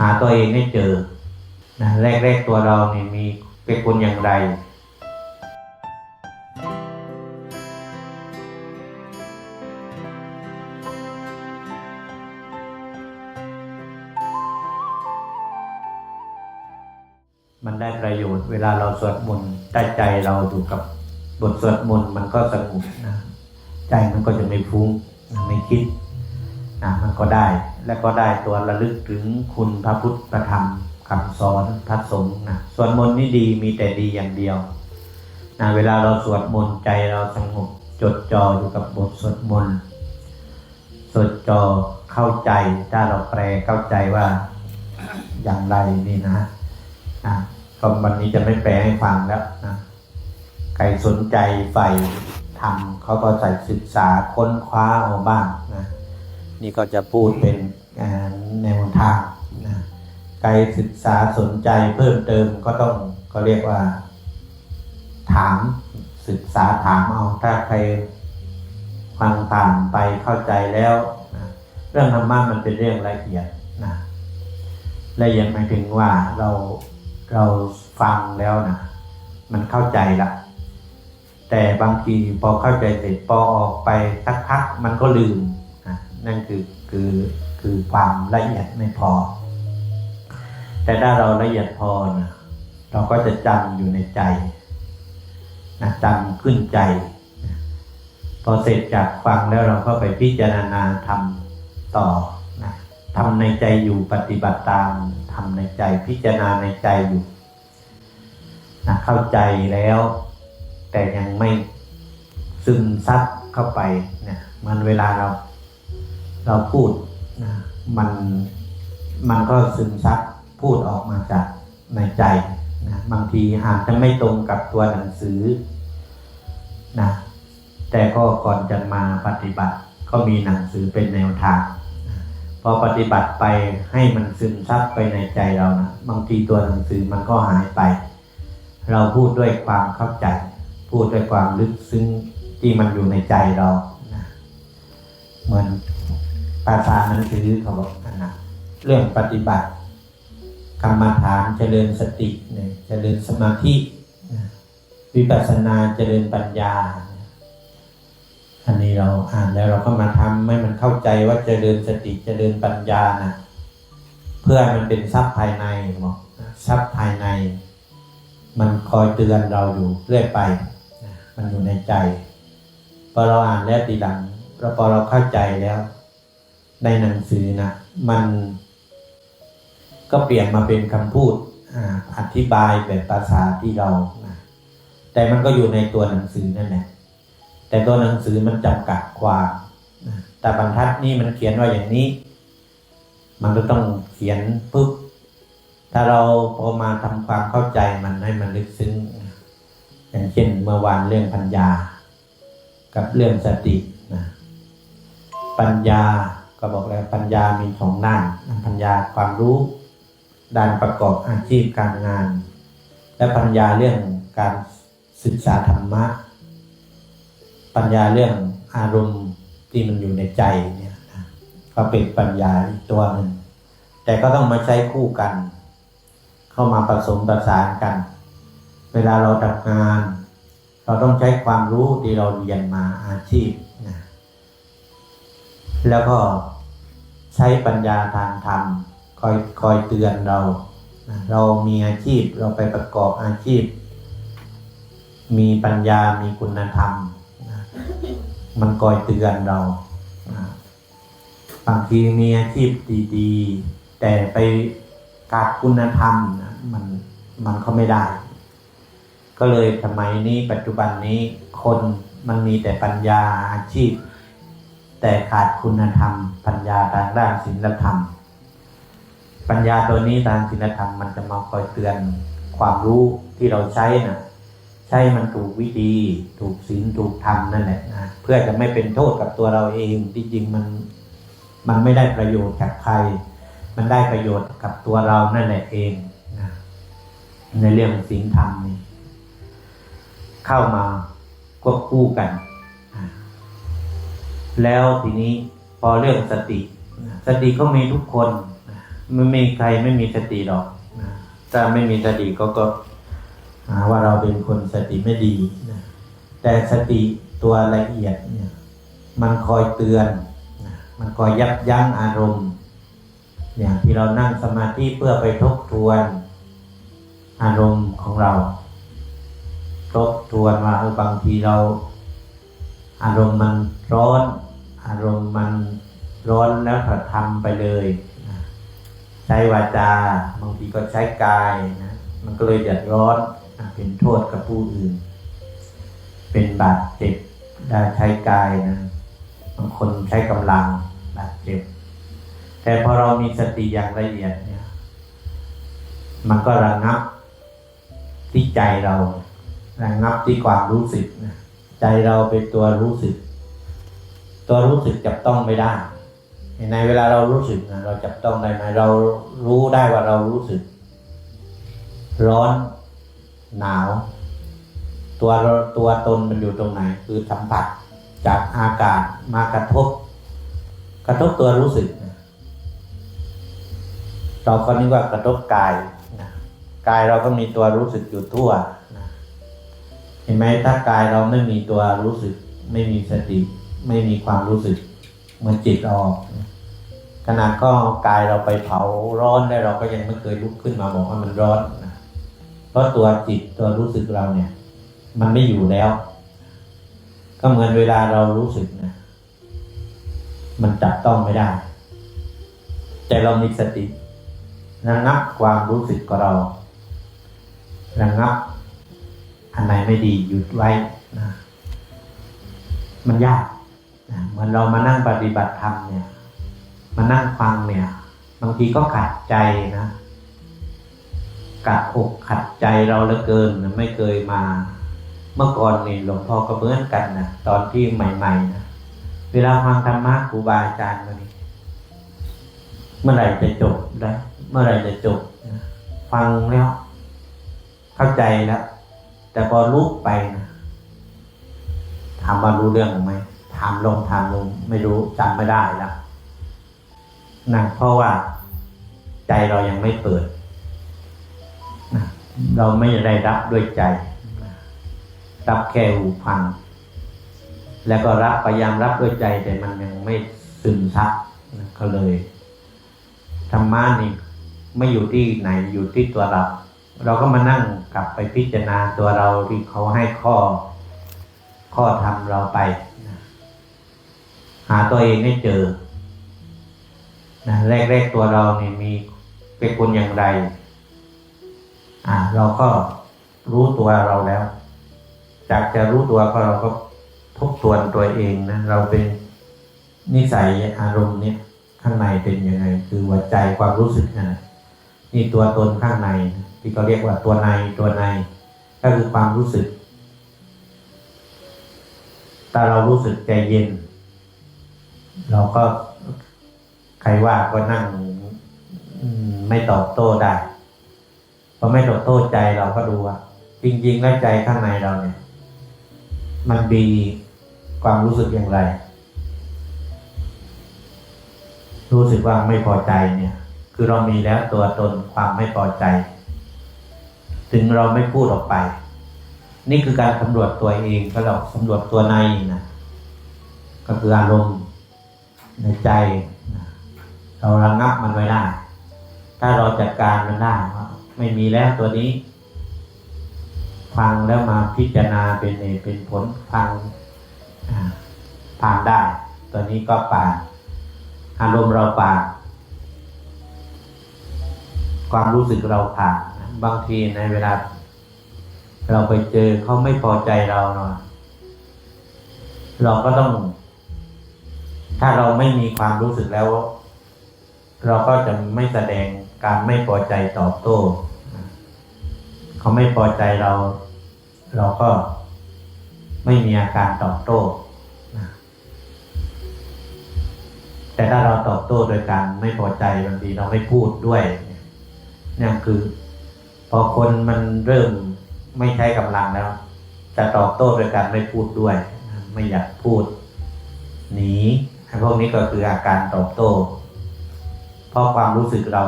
หาตัวเองให้เจอนะแรกๆตัวเราเนี่ยมีเป็นคนอย่างไรมันได้ประโยชน์เวลาเราสวดมนต์ได้ใจเราอยู่กับบทสวดมนต์มันก็สงบนะใจมันก็จะไม่ฟุ้งไม่คิด นะมันก็ได้และก็ได้ตัวระลึกถึงคุณพระพุทธพระธรรมคำสอนพระสงฆ์นะสวดมนต์นี่ดีมีแต่ดีอย่างเดียวนะเวลาเราสวดมนต์ใจเราสงบจดจ่ออยู่กับบทสวดมนต์จดจ่อเข้าใจถ้าเราแปลเข้าใจว่าอย่างไรนี่นะนะก็วันนี้จะไม่แปลให้ฟังแล้วนะใครสนใจใฝ่ทำเขาก็ใส่ศึกษาค้นคว้าเอาบ้างนะ นี่ก็จะพูดเป็นแนวทางนะใครศึกษาสนใจเพิ่มเติมก็ต้องก็เรียกว่า ถามศึกษาถามเอาถ้าใครฟังผ่านไปเข้าใจแล้วนะเรื่องธรรมะมันเป็นเรื่องละเอียดนะละเอียดหมายถึงว่าเราเราฟังแล้วนะมันเข้าใจละแต่บางทีพอเข้าใจเสร็จพอออกไปสักพักมันก็ลืม นั่นคือคือคือความละเอียดไม่พอ แต่ถ้าเราละเอียดพอนะเราก็จะจำอยู่ในใจนะจำขึ้นใจ พอเสร็จจากฟังแล้วเราก็ไปพิจารณาทำต่อนะทำในใจอยู่ปฏิบัติตามทำในใจพิจารณาในใจอยู่นะเข้าใจแล้ว แต่ยังไม่ซึมซับเข้าไปเนี่ยมันเวลาเรา เราพูดนะมันมันก็ซึมซับพูดออกมาจากในใจนะบางทีอาจจะไม่ตรงกับตัวหนังสือนะแต่ก็ก่อนจะมาปฏิบัติ ก็มีหนังสือเป็นแนวทางพอปฏิบัติไปให้มันซึมซับไปในใจเรานะบางทีตัวหนังสือมันก็หายไป เราพูดด้วยความเข้าใจ พูดด้วยความลึกซึ้งที่มันอยู่ในใจเรานะเหมือน ภาษาหนังสือเขาบอกนั่นนะเรื่องปฏิบัติกรรมฐานเจริญสติเนี่ยเจริญสมาธิวิปัสสนาเจริญปัญญา อันนี้เราอ่านแล้วเราก็มาทำให้มันเข้าใจว่าเจริญสติเจริญปัญญานะเพื่อมันเป็นทรัพย์ภายในบอกทรัพย์ภายใน มันคอยเตือนเราอยู่เรื่อยไป มันอยู่ในใจพอเราอ่านแล้วทีหลังพอเราเข้าใจแล้ว ในหนังสือนะมันก็เปลี่ยนมาเป็นคำพูดอธิบายแบบภาษาที่เรานะแต่มันก็อยู่ในตัวหนังสือนั่นแหละแต่ตัวหนังสือมันจำกัดความนะแต่บรรทัดนี่มันเขียนว่าอย่างนี้ มันก็ต้องเขียนปุ๊บถ้าเราพอมาทำความเข้าใจมันให้มันลึกซึ้งอย่างเช่นเมื่อวานเรื่องปัญญา กับเรื่องสตินะปัญญา ก็บอกแล้วปัญญามีสองด้านปัญญาความรู้ด้านประกอบอาชีพการงาน และปัญญาเรื่องการศึกษาธรรมะ ปัญญาเรื่องอารมณ์ที่มันอยู่ในใจเนี่ยนะก็เป็นปัญญาอีกตัวหนึ่งแต่ก็ต้องมาใช้คู่กัน เข้ามาผสมประสานกัน เวลาเราทำงาน เราต้องใช้ความรู้ที่เราเรียนมาอาชีพนะ แล้วก็ใช้ปัญญาทางธรรมคอยคอยเตือนเรา เรามีอาชีพเราไปประกอบอาชีพ มีปัญญามีคุณธรรม มันคอยเตือนเราบางทีมีอาชีพดีๆ แต่ไปขาดคุณธรรมมันมันก็ไม่ได้ ก็เลยสมัยนี้ปัจจุบันนี้คนมันมีแต่ปัญญาอาชีพ แต่ขาดคุณธรรม ปัญญาทางด้านศีลธรรม ปัญญาตัวนี้ทางศีลธรรมมันจะมาคอยเตือนความรู้ที่เราใช้นะใช้มันถูกวิธีถูกศีลถูกธรรมนั่นแหละนะเพื่อจะไม่เป็นโทษกับตัวเราเองที่จริงมันมันไม่ได้ประโยชน์จากใคร มันได้ประโยชน์กับตัวเรานั่นแหละเองนะในเรื่องศีลธรรมนี่เข้ามาควบคู่กัน แล้วทีนี้พอเรื่องสติ สติก็มีทุกคนนไม่มีใครไม่มีสติหรอกถ้าไม่มีสติก็ก็หาว่าเราเป็นคนสติไม่ดีนะแต่สติตัวละเอียดเนี่ยมันคอยเตือน มันคอยยับยั้งอารมณ์อย่างที่เรานั่งสมาธิเพื่อไปทบทวนอารมณ์ของเรา ทบทวนว่าบางทีเรา อารมณ์มันร้อน อารมณ์มันร้อนแล้วถ้าทำไปเลยนะใช้วาจาบางทีก็ใช้กายนะมันก็เลยเดือดร้อนนะเป็นโทษกับผู้อื่น เป็นบาดเจ็บได้ใช้กายนะบางคนใช้กำลังบาดเจ็บ แต่พอเรามีสติอย่างละเอียดเนี่ย มันก็ระงับที่ใจเราระงับที่ความรู้สึกนะใจเราเป็นตัวรู้สึก ตัวรู้สึกจับต้องไม่ได้ ในเวลาเรารู้สึกนะเราจับต้องได้ไหมเรารู้ได้ว่าเรารู้สึก ร้อนหนาว ตัวตัวตนมันอยู่ตรงไหน คือสัมผัสจากอากาศมากระทบ กระทบตัวรู้สึกเราก็นึกว่ากระทบกายนะกายเราก็มีตัวรู้สึกอยู่ทั่วนะเห็นไหมถ้ากายเราไม่มีตัวรู้สึก ไม่มีสติ ไม่มีความรู้สึกเหมือนจิตออกขนาดก็กายเราไปเผาร้อนได้เราก็ยังไม่เคยลุกขึ้นมาบอกว่ามันร้อนนะเพราะตัวจิตตัวรู้สึกเราเนี่ย มันไม่อยู่แล้ว ก็เหมือนเวลาเรารู้สึกนะมันจับต้องไม่ได้ แต่เรามีสติระงับความรู้สึกของเราระงับอันไหนไม่ดีหยุดไว้นะมันยาก เหมือนเรามานั่งปฏิบัติธรรมเนี่ย มานั่งฟังเนี่ย บางทีก็ขัดใจนะกัดอกขัดใจเราเหลือเกินไม่เคยมา เมื่อก่อนนี่หลวงพ่อก็เหมือนกันนะตอนที่ใหม่ๆนะเวลาฟังธรรมะครูบาอาจารย์มานี่เมื่อไหร่จะจบได้เมื่อไหร่จะจบนะฟังแล้วเข้าใจแล้วแต่พอลุกไปนะถามว่ารู้เรื่องไหม ถามลงถามลงไม่รู้จำไม่ได้แล้วนะเพราะว่าใจเรายังไม่เปิดนะเราไม่ได้รับด้วยใจรับแค่หูฟัง แล้วก็รับพยายามรับด้วยใจ แต่มันยังไม่ซึมซับนะก็เลยธรรมะนี่ไม่อยู่ที่ไหนอยู่ที่ตัวเรา เราก็มานั่งกลับไปพิจารณาตัวเราที่เขาให้ข้อ ข้อทำเราไป หาตัวเองให้เจอนะแรกๆตัวเราเนี่ยมีเป็นคนอย่างไร อ่า เราก็รู้ตัวเราแล้ว จากจะรู้ตัวก็เราก็ทบทวนตัวเองนะเราเป็นนิสัยอารมณ์เนี่ยข้างในเป็นยังไง คือหัวใจความรู้สึกนะนี่ตัวตนข้างใน ที่เขาเรียกว่าตัวในตัวใน ก็คือความรู้สึกถ้าเรารู้สึกใจเย็น เราก็ใครว่าก็นั่งไม่ตอบโต้ได้พอไม่ตอบโต้ใจเราก็ดูว่าจริง ๆ แล้วใจข้างในเราเนี่ย มันมีความรู้สึกอย่างไร รู้สึกว่าไม่พอใจเนี่ย คือเรามีแล้วตัวตนความไม่พอใจ ถึงเราไม่พูดออกไป นี่คือการสำรวจตัวเองก็เราสำรวจตัวในนะก็คืออารมณ์ ในใจ เราระงับมันไว้ได้ ถ้าเราจัดการมันได้ว่าไม่มีแล้วตัวนี้ ฟังแล้วมาพิจารณาเป็นเหตุเป็นผลฟังผ่านได้ ตัวนี้ก็ผ่าอารมณ์เราผ่าความรู้สึกเราผ่านบางทีในเวลา เราไปเจอเขาไม่พอใจเราเนาะเราก็ต้อง ถ้าเราไม่มีความรู้สึกแล้ว เราก็จะไม่แสดงการไม่พอใจตอบโต้เขาไม่พอใจเรา เราก็ไม่มีอาการตอบโต้แต่ถ้าเราตอบโต้โดยการไม่พอใจบางทีเราไม่พูดด้วยเนี่ยคือ พอคนมันเริ่มไม่ใช้กำลังแล้วจะตอบโต้โดยการไม่พูดด้วย ไม่อยากพูด หนี พวกนี้ก็คืออาการตอบโต้ เพราะความรู้สึกเรา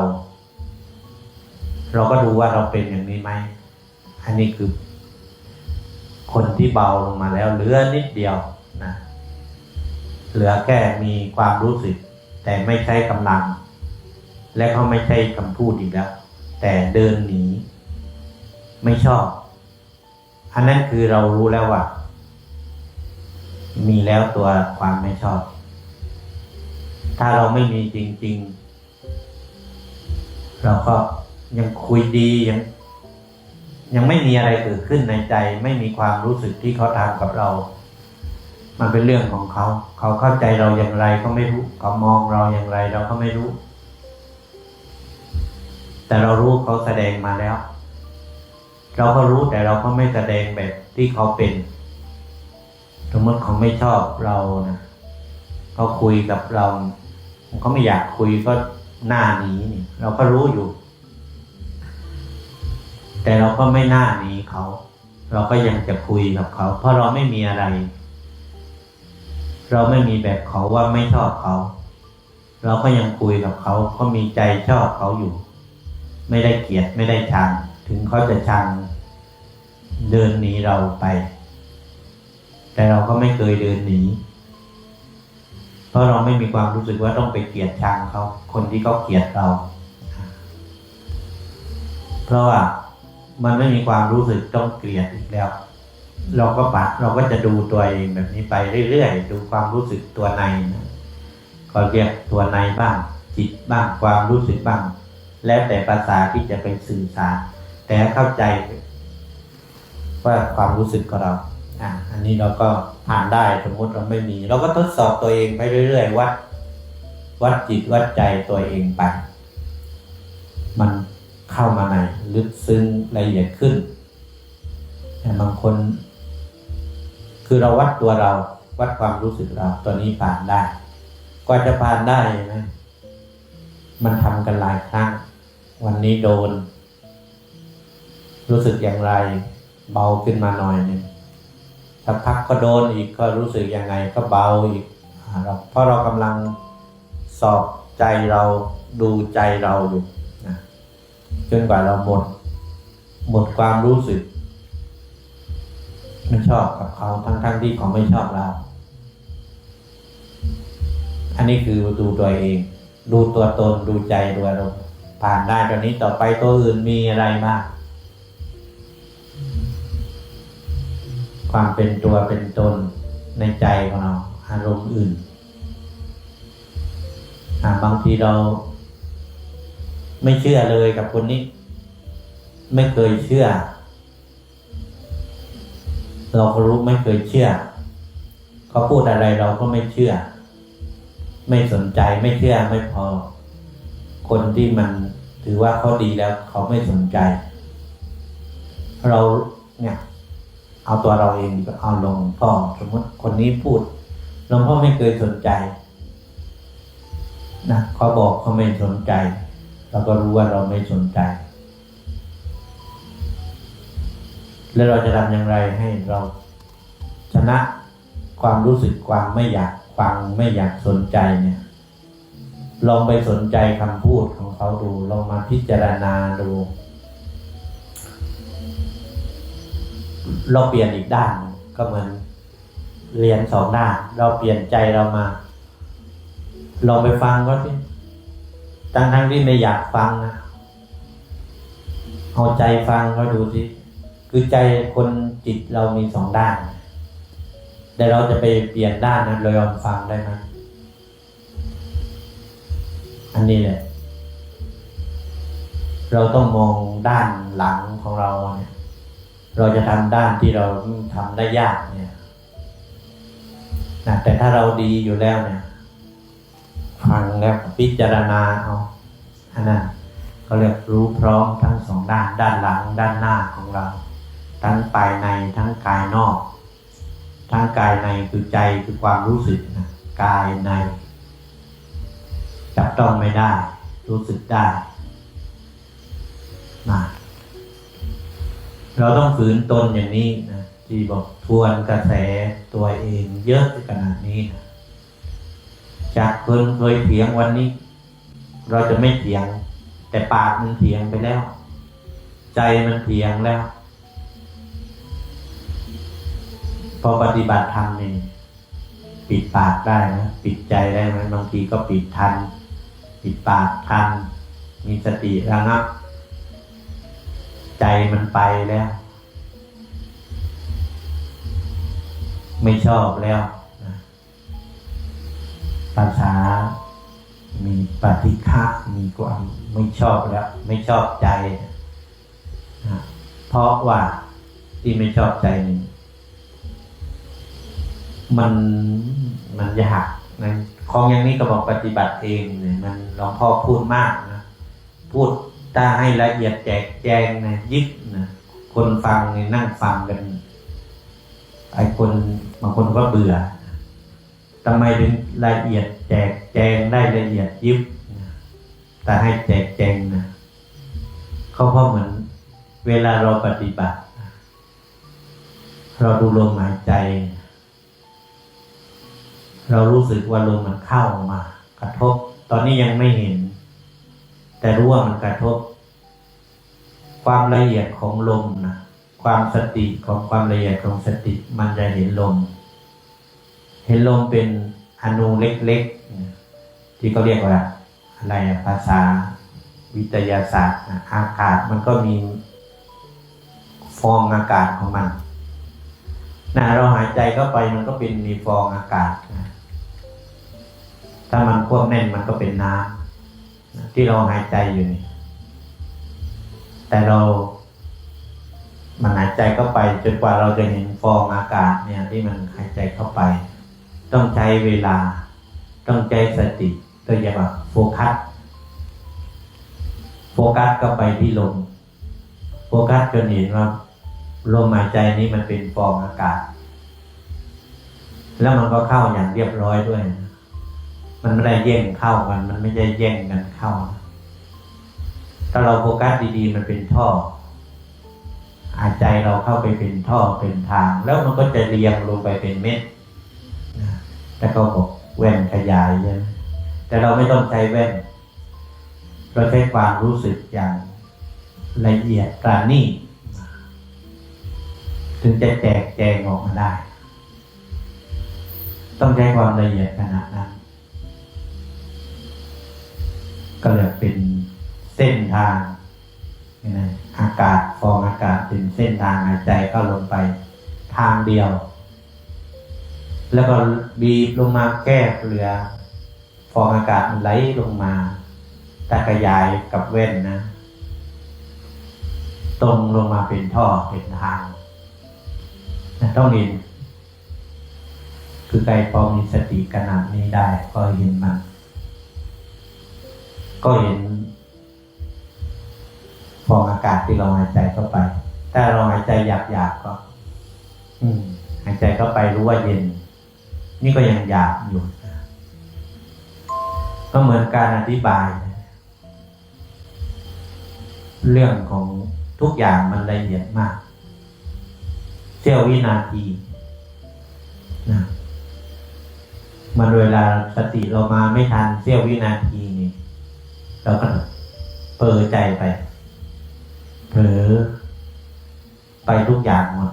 เราก็ดูว่าเราเป็นอย่างนี้ไหม อันนี้คือ คนที่เบาลงมาแล้วเหลือนิดเดียวนะเหลือแค่มีความรู้สึก แต่ไม่ใช้กำลัง และก็ไม่ใช่คำพูดอีกแล้ว แต่เดินหนี ไม่ชอบ อันนั้นคือเรารู้แล้วว่า มีแล้วตัวความไม่ชอบ ถ้าเราไม่มีจริง ๆ เราก็ยังคุยดียังยังไม่มีอะไรเกิดขึ้นในใจ ไม่มีความรู้สึกที่เขาทำกับเรา มันเป็นเรื่องของเขา เขาเข้าใจเราอย่างไรก็ไม่รู้ เขามองเราอย่างไรเราก็ไม่รู้ แต่เรารู้เขาแสดงมาแล้ว เราก็รู้แต่เราก็ไม่แสดงแบบที่เขาเป็นสมมติเขาไม่ชอบเรานะเขาคุยกับเรา เขาไม่อยากคุยก็หน้านีนี่เราก็รู้อยู่ แต่เราก็ไม่หน้านี้เขา เราก็ยังจะคุยกับเขา เพราะเราไม่มีอะไร เราไม่มีแบบเขาว่าไม่ชอบเขา เราก็ยังคุยกับเขา ก็มีใจชอบเขาอยู่ ไม่ได้เกลียดไม่ได้ชังถึงเขาจะชังเดินหนีเราไป แต่เราก็ไม่เคยเดินหนี เพราะเราไม่มีความรู้สึกว่าต้องไปเกลียดชังเขาคนที่เขาเกลียดเรา เพราะว่ามันไม่มีความรู้สึกต้องเกลียดอีกแล้ว เราก็ปะเราก็จะดูตัวเองแบบนี้ไปเรื่อยๆดูความรู้สึกตัวในนะก็เรียกตัวในบ้าง จิตบ้างความรู้สึกบ้าง แล้วแต่ภาษาที่จะไปสื่อสาร แต่เข้าใจว่าความรู้สึกของเราอะอันนี้เราก็ ผ่านได้สมมติเราไม่มี เราก็ทดสอบตัวเองไปเรื่อยๆวัดวัดจิตวัดใจตัวเองไป มันเข้ามาในลึกซึ้งละเอียดขึ้นแต่บางคน คือเราวัดตัวเราวัดความรู้สึกเราตัวนี้ผ่านได้กว่าจะผ่านได้ไหมมันทำกันหลายครั้ง วันนี้โดน รู้สึกอย่างไร เบาขึ้นมาหน่อยหนึ่ง สักพักก็โดนอีกก็รู้สึกยังไงก็เบาอีกเราเพราะเรากำลังสอบใจเราดูใจเราอยู่นะจนกว่าเราหมด หมดความรู้สึกไม่ชอบกับเขาทั้งๆทที่เขาไม่ชอบเรา อันนี้คือดูตัวเอง ดูตัวตนดูใจดูอารมณ์ผ่านได้ตอนนี้ต่อไปตัวอื่นมีอะไรบ้าง ความเป็นตัวเป็นตนในใจของเรา อารมณ์อื่นาบางทีเรา ไม่เชื่อเลยกับคนนี้ ไม่เคยเชื่อ เราก็รู้ไม่เคยเชื่อ เขาพูดอะไรเราก็ไม่เชื่อ ไม่สนใจไม่เชื่อไม่พอ คนที่มันถือว่าเขาดีแล้ว เขาไม่สนใจ เราเนี่ย เอาตัวเราเองกว่าเอาหลวงพ่อสมมติคนนี้พูดหลวงพ่อไม่เคยสนใจนะเขาบอกเขาไม่สนใจ เราก็รู้ว่าเราไม่สนใจ แล้วเราจะทำอย่างไรให้เราชนะความรู้สึกความไม่อยากฟังไม่อยากสนใจเนี่ย ลองไปสนใจคำพูดของเขาดู ลองมาพิจารณาดู เราเปลี่ยนอีกด้านก็เหมือนเรียนสองด้านเราเปลี่ยนใจเรามาลองไปฟังก็สิทั้งทั้งที่ไม่อยากฟังนะเอาใจฟังก็ดูสิคือใจคนจิตเรามีสองด้าน แต่เราจะไปเปลี่ยนด้านนั้นเรายอมฟังได้ไหมอันนี้แหละ เราต้องมองด้านหลังของเราเนี่ย เราจะทำด้านที่เราทำได้ยากเนี่ยนะแต่ถ้าเราดีอยู่แล้วเนี่ยฟังแล้วพิจารณาเอาอันนั้นเขาเรียกรู้พร้อมทั้งสองด้านด้านหลังด้านหน้าของเรา ทั้งภายในทั้งกายนอก ทั้งกายในคือใจคือความรู้สึกนะกายในจับต้องไม่ได้ รู้สึกได้นะ เราต้องฝืนตนอย่างนี้นะที่บอกทวนกระแสตัวเองเยอะขนาดนี้นะจากคนเคยเถียงวันนี้ เราจะไม่เถียง แต่ปากมันเถียงไปแล้ว ใจมันเถียงแล้ว พอปฏิบัติธรรมนี่ปิดปากได้นะปิดใจได้ไหมบางทีก็ปิดทัน ปิดปากทัน มีสติระงับ ใจมันไปแล้ว ไม่ชอบแล้วภาษา มีปฏิฆะมีความไม่ชอบแล้ว ไม่ชอบใจ เพราะว่าที่ไม่ชอบใจนี่มันมันยากนะของอย่างนี้ก็บอกปฏิบัติเองเนี่ยมันหลวงพ่อพูดมากนะ พูด ถ้าให้ละเอียดแจกแจงนะยิบนะคนฟังนี่นั่งฟังกันไอ้คนบางคนก็เบื่อทำไมถึงละเอียดแจกแจงได้ละเอียดยิบนะแต่ให้แจกแจงนะเขาเพราะเหมือนเวลาเราปฏิบัติ เราดูลมหายใจ เรารู้สึกว่าลมมันเข้ามากระทบ ตอนนี้ยังไม่เห็น แต่รู้ว่ามันกระทบ ความละเอียดของลมนะความสติของความละเอียดของสติมันจะเห็นลม เห็นลมเป็นอนูเล็กๆที่เขาเรียกว่าอะไรภาษาวิทยาศาสตร์อากาศมันก็มีฟองอากาศของมันนะเราหายใจเข้าไปมันก็เป็นมีฟองอากาศนะถ้ามันควบแน่นมันก็เป็นน้ำ ที่เราหายใจอยู่นี่แต่เรา มันหายใจเข้าไปจนกว่าเราจะเห็นฟองอากาศเนี่ยที่มันหายใจเข้าไป ต้องใช้เวลา ต้องใจสติตัวอย่างว่าโฟกัสโฟกัสก็ไปที่ลมโฟกัสจนเห็นว่าลมหายใจนี้มันเป็นฟองอากาศ แล้วมันก็เข้าอย่างเรียบร้อยด้วย มันไม่ได้แย่งเข้ากันมันไม่ได้แย่งกันเข้า ถ้าเราโฟกัสดีๆ มันเป็นท่อหายใจเราเข้าไปเป็นท่อเป็นทาง แล้วมันก็จะเรียงลงไปเป็นเม็ดแต่เขาบอกแว่นขยายใช่ไหมแต่เราไม่ต้องใช้แว่น เราใช้ความรู้สึกอย่างละเอียดปราณีตถึงจะแจกแจงออกมาได้ ต้องใช้ความละเอียดขนาดนั้น ก็เลยเป็นเส้นทางอากาศฟองอากาศเป็นเส้นทางหายใจก็ลงไปทางเดียว แล้วก็บีบลงมาแก้เปลือ ฟองอากาศมันไหลลงมาตะกยายกับเว้นนะ ตรงลงมาเป็นท่อเป็นทางนะต้องเห็นคือใครพอมีสติขนาดนี้ได้ ก็เห็นมัน ก็เห็นฟองอากาศที่เราหายใจเข้าไป ถ้าเราหายใจหยาบๆก็ อืม หายใจเข้าไปรู้ว่าเย็น นี่ก็ยังหยาบอยู่นะก็เหมือนการอธิบายนะเรื่องของทุกอย่างมันละเอียดมากเสี้ยววินาทีนะมันเวลาสติเรามาไม่ทันเสี้ยววินาทีนี่ เราก็เปิดใจไปเผลอไปทุกอย่างหมด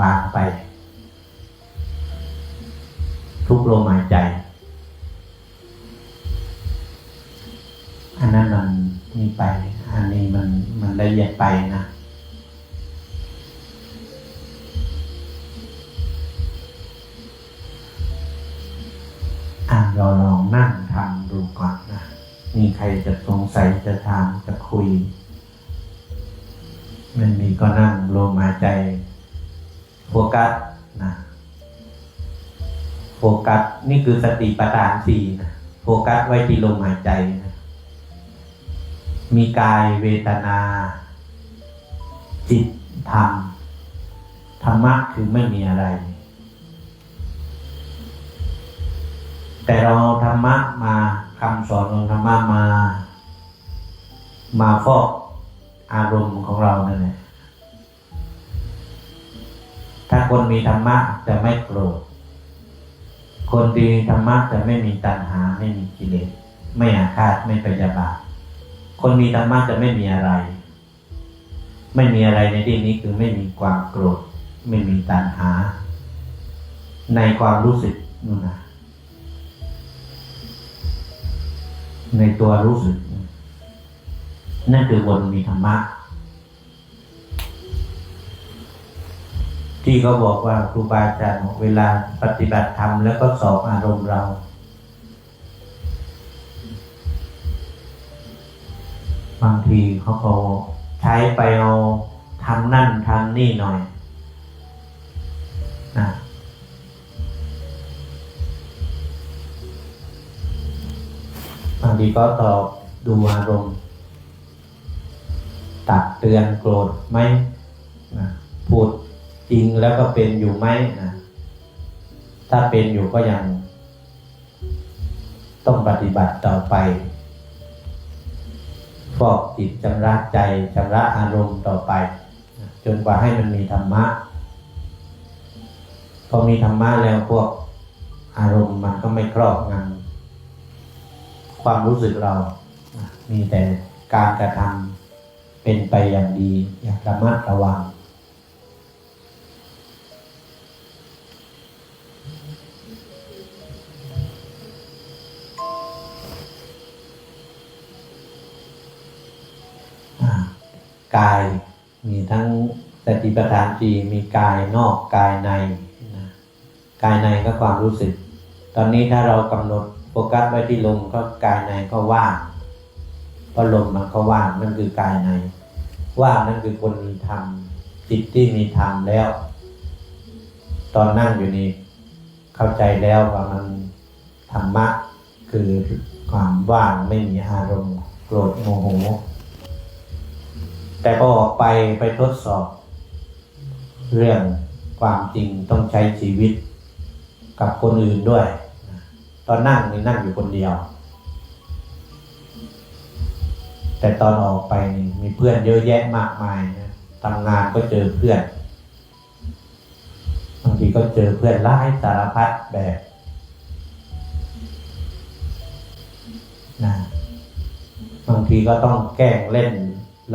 วางไป ทุกลมหายใจ อันนั้นมันมีไป อันนี้มันมันละเอียดไปนะอะเราลองนั่งทำดูก่อนนะ มีใครจะสงสัยจะถามจะคุย มันมีก็นั่งลมหายใจโฟกัสนะโฟกัสนี่คือสติปัฏฐานสี่นะโฟกัสไว้ที่ลมหายใจนะมีกายเวทนา จิตธรรมธรรมะคือไม่มีอะไร แต่เราเอาธรรมะมา คำสอนของธรรมะมา มาฟอกอารมณ์ของเราเนั่นแหละถ้าคนมีธรรมะจะไม่โกรธ คนดีธรรมะจะไม่มีตัณหาไม่มีกิเลส ไม่อาฆาตไม่พยาบาท คนมีธรรมะจะไม่มีอะไร ไม่มีอะไรในที่นี้คือไม่มีความโกรธ ไม่มีตัณหา ในความรู้สึกนู่นนะ ในตัวรู้สึก นั่นคือคนมีธรรมะ ที่เขาบอกว่าครูบาอาจารย์เวลาปฏิบัติธรรมแล้วก็สอบอารมณ์เรา บางทีเขาก็ใช้ไปเอาทำนั่นทำนี่หน่อยางทีก็ตอบดูอารมณ์ตักเตือนโกรธไหมนะพูดจริงแล้วก็เป็นอยู่ไหมนะถ้าเป็นอยู่ก็ยัง ต้องปฏิบัติต่อไปฟอกจิตชำระใจชำระอารมณ์ต่อไป จนกว่าให้มันมีธรรมะ พอมีธรรมะแล้วพวกอารมณ์มันก็ไม่ครอบงำ ความรู้สึกเรา มีแต่การกระทำเป็นไปอย่างดี อย่างระมัดระวังกายมีทั้งสติปัฏฐานสี่มีกายนอกกายในนะกายในก็ความรู้สึก ตอนนี้ถ้าเรากำหนด ฟกัสไว้ที่ลมก็กายในก็ว่างเพราลมมันก็ว่างนั่นคือกายใน ว่างนั่นคือคนมีธรรมจิตที่มีธรรมแล้ว ตอนนั่งอยู่นี่เข้าใจแล้วว่ามันธรรมะคือความว่างไม่มีอารมณ์โกรธโมโห แต่พอออกไปไปทดสอบ เรื่องความจริงต้องใช้ชีวิตกับคนอื่นด้วย ตอนนั่งนี่นั่งอยู่คนเดียว แต่ตอนออกไปนี่มีเพื่อนเยอะแยะมากมายนะทำงานก็เจอเพื่อนบางทีก็เจอเพื่อนไล่สารพัดแบบนะบางทีก็ต้องแกล้งเล่น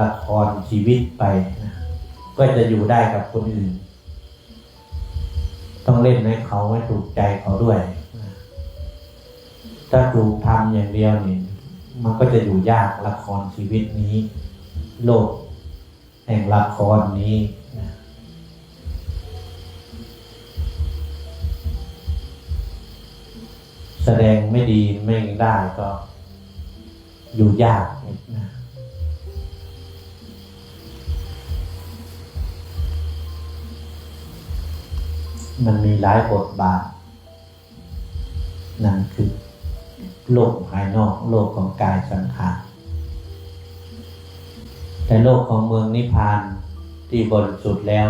ละครชีวิตไปนะก็จะอยู่ได้กับคนอื่น ต้องเล่นให้เขาให้ถูกใจเขาด้วย ถ้าถูกทำอย่างเดียวนี่มันก็จะอยู่ยากละครชีวิตนี้ โลกแห่งละครนี้นะแสดงไม่ดีไม่ได้ก็อยู่ยากนะมันมีหลายบทบาทนั่นคือ โลกภายนอก โลกของกายสังขารแต่โลกของเมืองนิพพานที่บริสุทธิ์แล้ว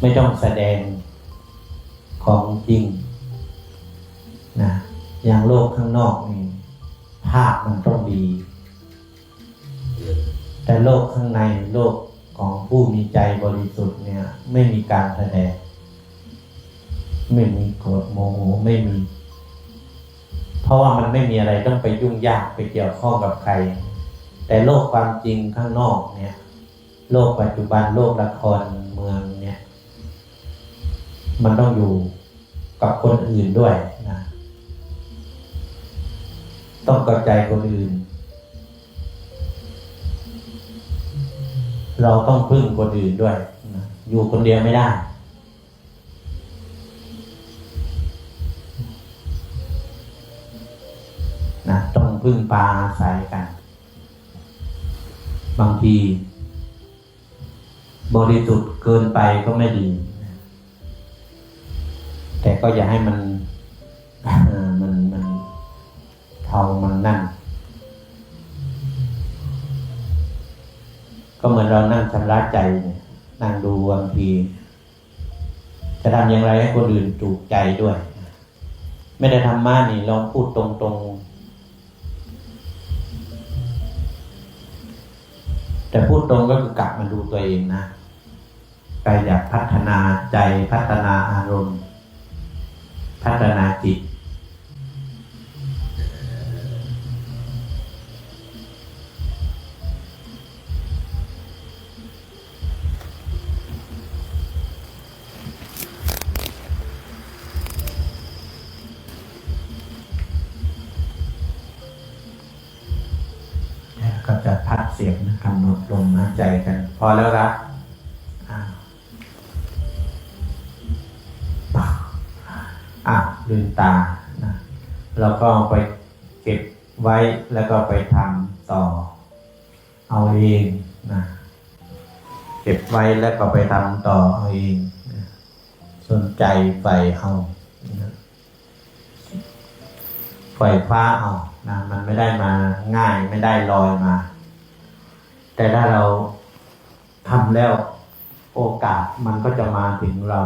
ไม่ต้องแสดงของจริงนะอย่างโลกข้างนอกนี่ภาพมันต้องดี แต่โลกข้างในโลกของผู้มีใจบริสุทธิ์เนี่ย ไม่มีการแสดง ไม่มีโกรธโมโหไม่มี เพราะว่ามันไม่มีอะไรต้องไปยุ่งยากไปเกี่ยวข้องกับใคร แต่โลกความจริงข้างนอกเนี่ย โลกปัจจุบันโลกละครเมืองเนี่ย มันต้องอยู่กับคนอื่นด้วยนะต้องกระจายคนอื่น เราต้องพึ่งคนอื่นด้วยนะอยู่คนเดียวไม่ได้ พึ่งปลาอาศัยกัน บางที บริสุทธิ์เกินไปก็ไม่ดี แต่ก็อย่าให้มันมันมันเทามันนั่นก็เหมือนเรานั่งชำระใจนั่งดูบางที จะทำอย่างไรให้คนอื่นถูกใจด้วย ไม่ได้ทำมานี่ลองพูดตรงๆ แต่พูดตรงก็คือกลับมาดูตัวเองนะใครอยากพัฒนาใจพัฒนาอารมณ์ พัฒนาจิตำหนดลมหายใจกัน พอแล้วครับอ่าอะลืมตานะแล้วก็ไปเก็บไว้แล้วก็ไปทำต่อ เอาเองนะเก็บไว้แล้วก็ไปทำต่อเอาเองนะสนใจใฝ่เอานะไฟฟ้าเอานะมันไม่ได้มาง่ายไม่ได้ลอยมา แต่ถ้าเราทำแล้วโอกาสมันก็จะมาถึงเรา